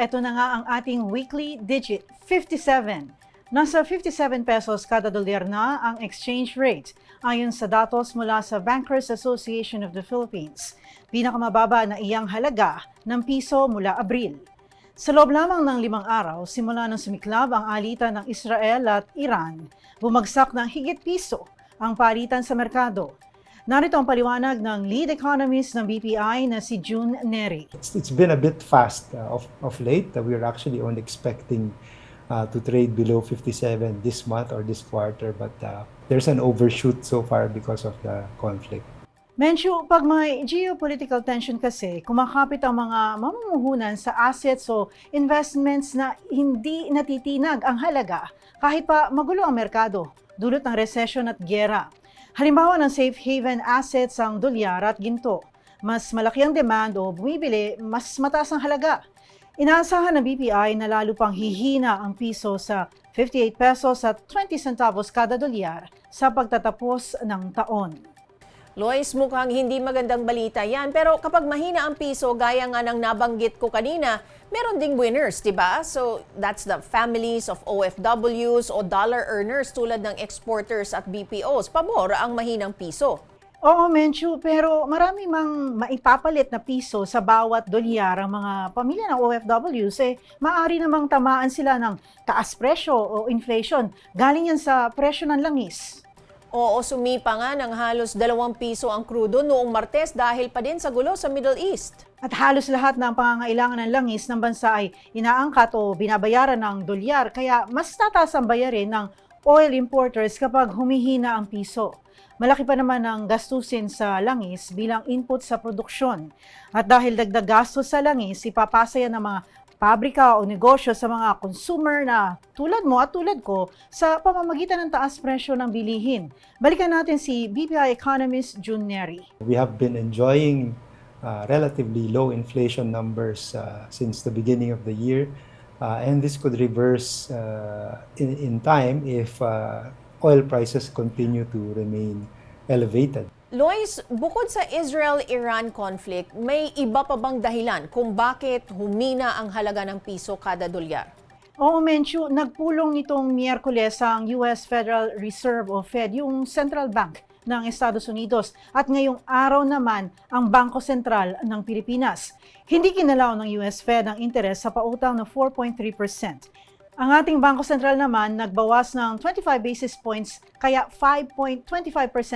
eto na nga ang ating weekly digit, 57. Nasa 57 pesos kada dolyar na ang exchange rate ayon sa datos mula sa Bankers Association of the Philippines. Pinakamababa na iyang halaga ng piso mula Abril. Sa loob lamang ng limang araw, simula nang sumiklab ang alitan ng Israel at Iran, bumagsak ng higit piso ang palitan sa merkado. Narito ang paliwanag ng lead economist ng BPI na si June Neri. It's, it's been a bit fast uh, of, of late. Uh, we're actually only expecting uh, to trade below 57 this month or this quarter, but uh, there's an overshoot so far because of the conflict. Mensyo, pag may geopolitical tension kasi, kumakapit ang mga mamumuhunan sa assets o investments na hindi natitinag ang halaga kahit pa magulo ang merkado, dulot ng recession at gera. Halimbawa ng safe haven assets ang dolyar at ginto. Mas malaki ang demand o bumibili, mas mataas ang halaga. Inaasahan ng BPI na lalo pang hihina ang piso sa 58 pesos at 20 centavos kada dolyar sa pagtatapos ng taon. Lois, mukhang hindi magandang balita yan. Pero kapag mahina ang piso, gaya nga ng nabanggit ko kanina, meron ding winners, di ba? So that's the families of OFWs o dollar earners tulad ng exporters at BPOs. Pabor ang mahinang piso. Oo, Menchu, pero marami mang maipapalit na piso sa bawat dolyar ang mga pamilya ng OFWs, eh, maaari namang tamaan sila ng taas presyo o inflation. Galing yan sa presyo ng langis. Oo, sumipa nga ng halos dalawang piso ang krudo noong Martes dahil pa din sa gulo sa Middle East. At halos lahat ng pangangailangan ng langis ng bansa ay inaangkat o binabayaran ng dolyar, kaya mas tataas ang bayarin ng oil importers kapag humihina ang piso. Malaki pa naman ang gastusin sa langis bilang input sa produksyon. At dahil dagdag gastos sa langis, ipapasa yan ng mga pabrika o negosyo sa mga consumer na tulad mo at tulad ko sa pamamagitan ng taas presyo ng bilihin. Balikan natin si BPI economist June Neri. We have been enjoying uh, relatively low inflation numbers uh, since the beginning of the year, uh, and this could reverse uh, in, in time if uh, oil prices continue to remain elevated. Lois, bukod sa Israel-Iran conflict, may iba pa bang dahilan kung bakit humina ang halaga ng piso kada dolyar? Oo, Menchu, nagpulong nitong Miyerkules ang US Federal Reserve o Fed, yung central bank ng Estados Unidos. At ngayong araw naman ang Bangko Sentral ng Pilipinas. Hindi kinalaw ng US Fed ang interes sa pautang na 4.3%. Ang ating Bangko Sentral naman nagbawas ng 25 basis points kaya 5.25%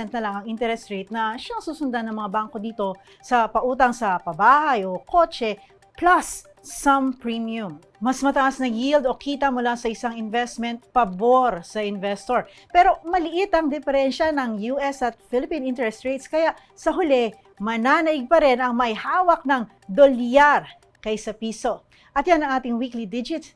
na lang ang interest rate na siyang susundan ng mga bangko dito sa pautang sa pabahay o kotse plus some premium. Mas mataas na yield o kita mula sa isang investment pabor sa investor. Pero maliit ang diferensya ng US at Philippine interest rates kaya sa huli mananaig pa rin ang may hawak ng dolyar kaysa piso. At yan ang ating weekly digit.